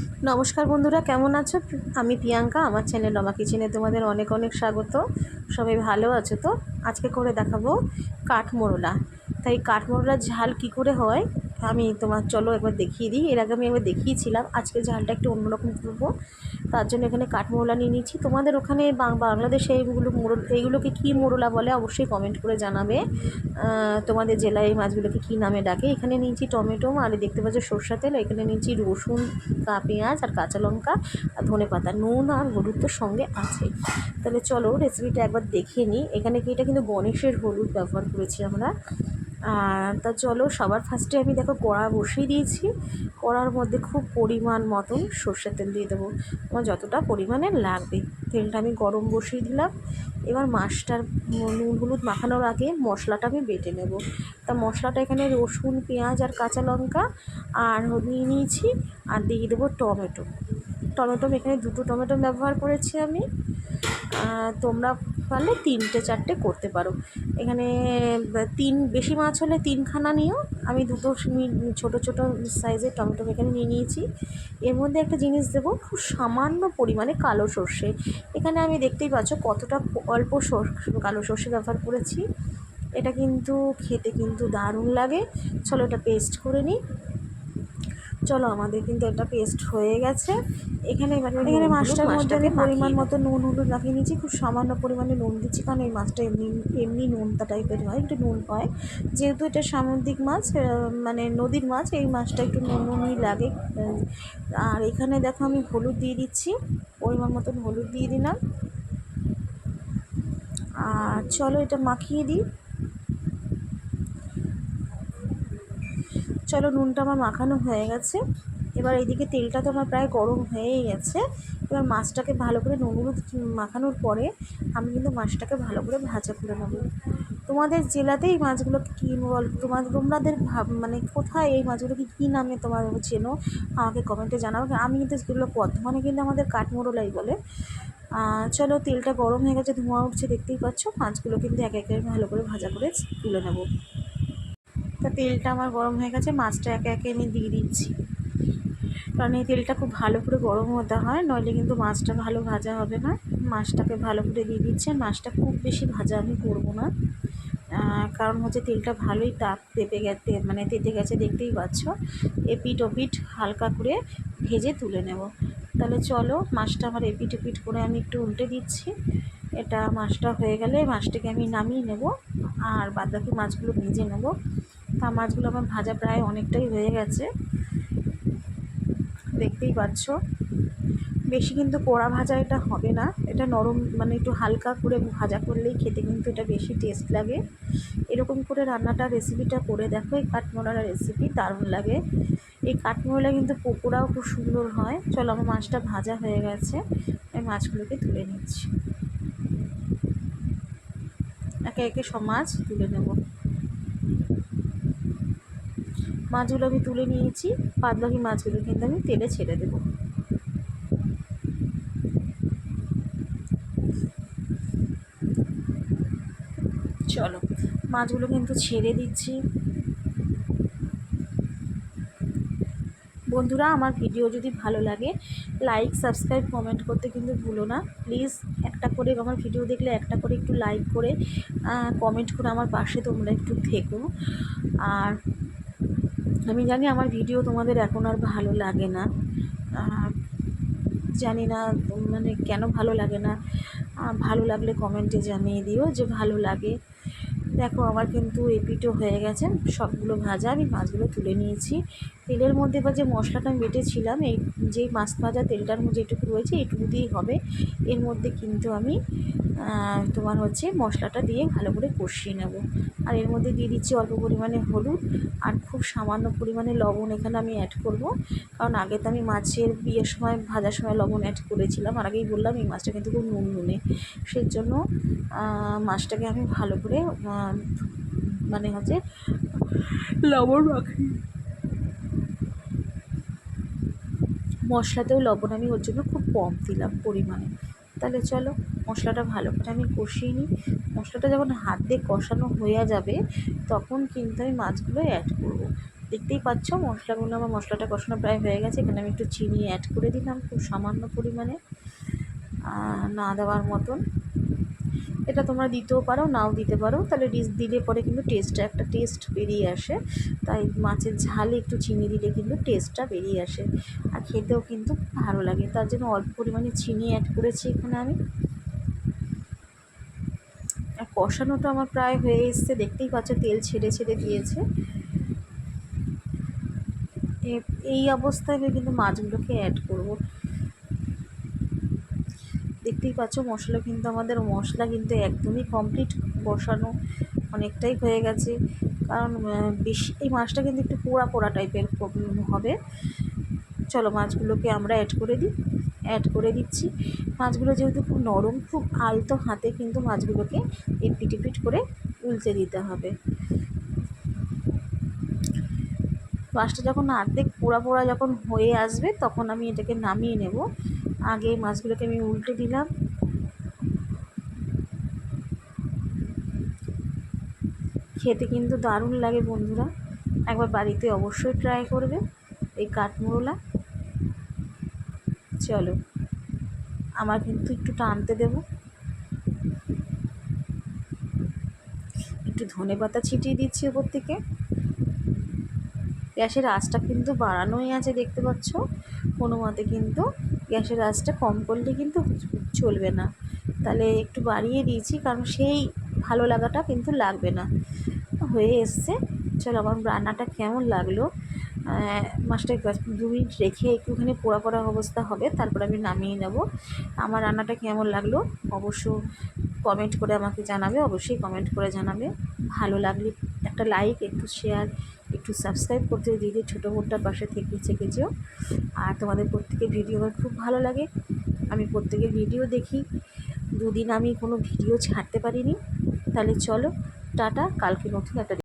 নমস্কার বন্ধুরা, কেমন আছো? আমি প্রিয়াঙ্কা, আমার চ্যানেল রমা কিচেনে তোমাদের অনেক অনেক স্বাগত। সবাই ভালো আছো তো? আজকে করে দেখাবো কাঠমোড়লা তাই কাঠমোড়লার ঝাল কি করে হয়, আমি তোমার, চলো একবার দেখিয়ে দিই। এর আগে আমি একবার দেখিয়েছিলাম, আজকে ঝালটা একটু অন্যরকম করব। তার জন্য এখানে কাঠমোড়লা নিয়ে নিচ্ছি। তোমাদের ওখানে বাংলাদেশে এইগুলো মোড়ল, এইগুলোকে কী মোড়লা বলে অবশ্যই কমেন্ট করে জানাবে। তোমাদের জেলায় এই মাছগুলোকে কী নামে ডাকে। এখানে নিয়েছি টমেটো, আর দেখতে পাচ্ছ সর্ষা তেল। এখানে নিয়েছি রসুন, কা, পেঁয়াজ, আর কাঁচা লঙ্কা, আর ধনে পাতা। নুন আর হলুদ তো সঙ্গে আছে। তাহলে চলো রেসিপিটা একবার দেখে নিই। এখানে কি, এটা কিন্তু গণেশের হলুদ ব্যবহার করেছি আমরা। তা চলো, সবার ফার্স্টে আমি দেখো কড়া বসিয়ে দিয়েছি। কড়ার মধ্যে খুব পরিমাণ মতন সর্ষের তেল দিয়ে দেবো। আমার যতটা পরিমাণে লাগবে। তেলটা আমি গরম বসিয়ে দিলাম। এবার মাছটার নুন হলুদ মাখানোর আগে মশলাটা আমি বেটে নেব। তা মশলাটা এখানে রসুন, পেঁয়াজ আর কাঁচা লঙ্কা আর নিয়ে নিয়েছি আর দিয়ে দেবো টমেটো। টমেটো, এখানে দুটো টমেটো ব্যবহার করেছি আমি। তোমরা পারলে তিনটে, চারটে করতে পারো। এখানে তিন, বেশি মাছ হলে তিনখানা নিও। আমি দুটো ছোটো ছোটো সাইজের টমেটো এখানে নিয়ে নিয়েছি। এর মধ্যে একটা জিনিস দেবো, খুব সামান্য পরিমাণে কালো সর্ষে। এখানে আমি দেখতেই পাচ্ছ কতটা অল্প কালো সর্ষে ব্যবহার করেছি। এটা কিন্তু খেতে কিন্তু দারুণ লাগে। চলো এটা পেস্ট করে নিই। চলো আমাদের কিন্তু এটা পেস্ট হয়ে গেছে। এখানে এখানে মাছটার মধ্যে আমি পরিমাণ মতো নুন হলুদ লাগিয়ে নিয়েছি। খুব সামান্য পরিমাণে নুন দিচ্ছি কারণ এই মাছটা এমনি এমনি নুনটা টাইপের হয় একটু নুন হয়। যেহেতু এটা সামুদ্রিক মাছ মানে নদীর মাছ এই মাছটা একটু নুন নুনই লাগে। আর এখানে দেখো আমি হলুদ দিয়ে দিচ্ছি পরিমাণ মতন হলুদ দিয়ে দিলাম। আর চলো এটা মাখিয়ে দিই। চলো নুনটা আমার মাখানো হয়ে গেছে। এবার এইদিকে তেলটা তো আমার প্রায় গরম হয়েই গেছে। এবার মাছটাকে ভালো করে নুন হলুদ মাখানোর পরে আমি কিন্তু মাছটাকে ভালো করে ভাজা করে নেব। তোমাদের জেলাতে এই মাছগুলোকে কী বল তোমার তোমাদের ভাব মানে কোথায় এই মাছগুলোকে কী নামে তোমার চেনো? আমাকে কমেন্টে জানাও। আমি কিন্তু সেগুলো বর্ধমানে কিন্তু আমাদের কাঠমোড়লাই বলে। চলো তেলটা গরম হয়ে গেছে, ধোঁয়া উঠছে, দেখতেই পাচ্ছ। মাছগুলো কিন্তু এক একে ভালো করে ভাজা করে তুলে নেব। তা তেলটা আমার গরম হয়ে গেছে, মাছটা একে একে আমি দিয়ে দিচ্ছি। কারণ এই তেলটা খুব ভালো করে গরম হতে হয়, নইলে কিন্তু মাছটা ভালো ভাজা হবে না। মাছটাকে ভালো করে দিয়ে দিচ্ছে মাছটা খুব বেশি ভাজা আমি করব না। কারণ হচ্ছে তেলটা ভালোই তাপ তেপে গেছে মানে তেতে গেছে, দেখতেই পাচ্ছ। এপিট ওপিট হালকা করে ভেজে তুলে নেব। তাহলে চলো, মাছটা আমার এপিট ওপিট করে আমি একটু উল্টে দিচ্ছি। এটা মাছটা হয়ে গেলে মাছটাকে আমি নামিয়ে নেব, আর বাদবাকি মাছগুলো ভেজে নেব। তা মাছগুলো আমার ভাজা প্রায় অনেকটাই হয়ে গেছে। দেখতেই পাচ্ছ। বেশি কিন্তু পোড়া ভাজা এটা হবে না। এটা নরম মানে একটু হালকা করে ভাজা করলেই খেতে কিন্তু এটা বেশি টেস্ট লাগে। এরকম করে রান্নাটা রেসিপিটা করে দেখো। এই কাঠমোড়ার রেসিপি দারুণ লাগে। এই কাঠমোড়া কিন্তু পকোড়াও খুব সুন্দর হয়। চলো আমার মাছটা ভাজা হয়ে গেছে। আমি মাছগুলোকে তুলে নিচ্ছি। একে একে সব মাছ তুলে নেব। মাছগুলো আমি তুলে নিয়েছি বাকি মাছগুলো কিন্তু আমি তেলে ছেড়ে দেবো। চলো, মাছগুলো কিন্তু ছেড়ে দিচ্ছি। বন্ধুরা, আমার ভিডিও যদি ভালো লাগে লাইক সাবস্ক্রাইব কমেন্ট করতে কিন্তু ভুলো না। প্লিজ একটা করে আমার ভিডিও দেখলে একটা করে একটু লাইক করে কমেন্ট করে আমার পাশে তোমরা একটু থেকো। আর আমি জানি আমার ভিডিও তোমাদের এখন আর ভালো লাগে না। জানি না মানে কেন ভালো লাগে না। ভালো লাগলে কমেন্টে জানিয়ে দিও যে ভালো লাগে। দেখো, আমার কিন্তু এপিটো হয়ে গেছে। সবগুলো ভাজা, আমি মাছগুলো তুলে নিয়েছি। তেলের মধ্যে বা যে মশলাটা বেটেছিলাম, এই যেই মাছ ভাজা তেলটার মধ্যে যেটুকু রয়েছে এইটুকু দিয়েই হবে। এর মধ্যে কিন্তু আমি তোমার হচ্ছে মশলাটা দিয়ে ভালো করে কষিয়ে নেব। আর এর মধ্যে দিয়ে দিচ্ছি অল্প পরিমাণে হলুদ আর খুব সামান্য পরিমাণে লবণ এখানে আমি অ্যাড করব। কারণ আগে তো আমি মাছের বিয়ের সময়, ভাজার সময় লবণ অ্যাড করেছিলাম। আর আগেই বললাম এই মাছটা কিন্তু খুব নুন নুনে। সেই জন্য মাছটাকে আমি ভালো করে মানে হচ্ছে লবণ রাখি মশলাতেও লবণ আমি ওর জন্য খুব কম দিলাম পরিমাণে। তাহলে চলো মশলাটা ভালো করে আমি কষিয়ে নিই। মশলাটা যখন হাত দিয়ে কষানো হয়ে যাবে, তখন কিন্তু আমি মাছগুলো অ্যাড করব। দেখতেই পাচ্ছ মশলাগুলো, আমার মশলাটা কষানো প্রায় হয়ে গেছে। এখানে আমি একটু চিনি অ্যাড করে দিলাম খুব সামান্য পরিমাণে। না দেওয়ার মতন। এটা তোমরা দিতেও পারো, নাও দিতে পারো। তাহলে দিলে পরে কিন্তু টেস্টটা একটা টেস্ট বেরিয়ে আসে। তাই মাছের ঝালে একটু চিনি দিলে কিন্তু টেস্টটা বেরিয়ে আসে। আর খেতেও কিন্তু ভালো লাগে। তার জন্য অল্প পরিমাণে চিনি অ্যাড করেছি এখানে আমি। আর কষানোটা আমার প্রায় হয়ে এসছে। দেখতেই পাচ্ছ তেল ছেড়ে ছেড়ে দিয়েছে। এই অবস্থায় আমি কিন্তু মাছগুলোকে অ্যাড করব। দেখতেই পাচ্ছ, মশলা কিন্তু আমাদের, মশলা কিন্তু একদমই কমপ্লিট বসানো অনেকটাই হয়ে গেছে। কারণ বেশি, এই মাছটা কিন্তু একটু পোড়া পোড়া টাইপের প্রবলেম হবে। চলো মাছগুলোকে আমরা অ্যাড করে দিই। অ্যাড করে দিচ্ছি। মাছগুলো যেহেতু খুব নরম, খুব আলতো হাতে কিন্তু মাছগুলোকে এপিট এপিট করে উলচে দিতে হবে। মাছটা যখন অর্ধেক পোড়া পোড়া যখন হয়ে আসবে, তখন আমি এটাকে নামিয়ে নেব। আগে মাছগুলোকে আমি উল্টে দিলাম। খেতে কিন্তু দারুণ লাগে বন্ধুরা। একবার বাড়িতে অবশ্যই ট্রাই করবে এই কাঠমোড়লা চলো, আমার কিন্তু একটু টানতে দেব। একটু ধনে পাতা ছিটিয়ে দিচ্ছি ওপর থেকে। গ্যাসের আঁচটা কিন্তু বাড়ানোই আছে, দেখতে পাচ্ছ? কোনো মতে কিন্তু গ্যাসের আঁচটা কম করলে কিন্তু চলবে না। তাহলে একটু বাড়িয়ে দিয়েছি, কারণ সেই ভালো লাগাটা কিন্তু লাগবে না। হয়ে এসছে। চলো, আমার রান্নাটা কেমন লাগল? মাছটা দু মিনিট রেখে একটুখানি পোড়া পোড়া অবস্থা হবে, তারপর আমি নামিয়ে নেব। আমার রান্নাটা কেমন লাগল? অবশ্য কমেন্ট করে আমাকে জানাবে, অবশ্যই কমেন্ট করে জানাবে। ভালো লাগলে একটা লাইক, একটু শেয়ার একটু সাবস্ক্রাইব করতে দিদি, ছোটো বোনটার পাশে থেকে থেকে যেও আর তোমাদের প্রত্যেকের ভিডিও আমার খুব ভালো লাগে। আমি প্রত্যেকের ভিডিও দেখি। দুদিন আমি কোনো ভিডিও ছাড়তে পারিনি। তাহলে চলো, টাটা, কালকে নতুন একটা